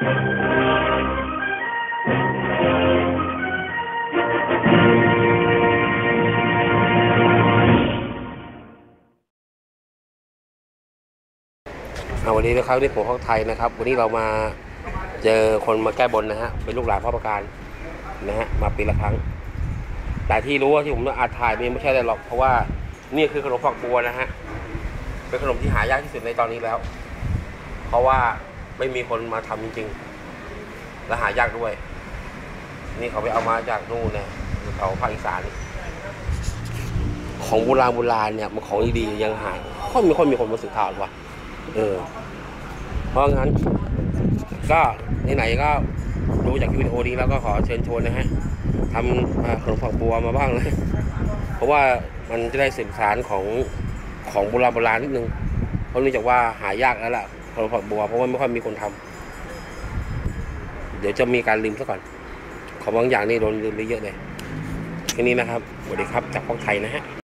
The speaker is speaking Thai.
วันนี้นะครับที่ผมข้องไทยนะครับ วันนี้เรามาเจอคนมาแก้บนนะฮะเป็นลูกหลานพ่อประการนะฮะมาปีละครั้ง แต่ที่รู้ว่าที่ผมอาถ่ายนี่ไม่ใช่อะไรหรอกเพราะว่านี่คือขนมฝักบัวนะฮะเป็นขนมที่หายากที่สุดในตอนนี้แล้ว เพราะว่า ไม่มีคนมาทำจริงๆ และหายากด้วย นี่เขาไปเอามาจากนู่นเนี่ยเขาภาคอีสาน ของโบราณโบราณเนี่ยมันของดีๆยังหายค่อยมีค่อยมีคนมาสื่อข่าวหรอวะเออ เพราะงั้น ก็ไหนๆก็ดูจากวิดีโอนี้แล้วก็ขอเชิญชวนนะฮะทำขนมฝักบัวมาบ้างเลยเพราะว่ามันจะได้สืบสารของของโบราณโบราณนิดนึง เพราะเนื่องจากว่าหายากแล้วล่ะ ขนมฝักบัวเพราะว่าไม่ค่อยมีคนทำเดี๋ยวจะมีการลืมซะก่อน ของบางอย่างนี่โดนลืมไปเยอะเลยแค่นี้นะครับสวัสดีครับจากพวกไทยนะฮะ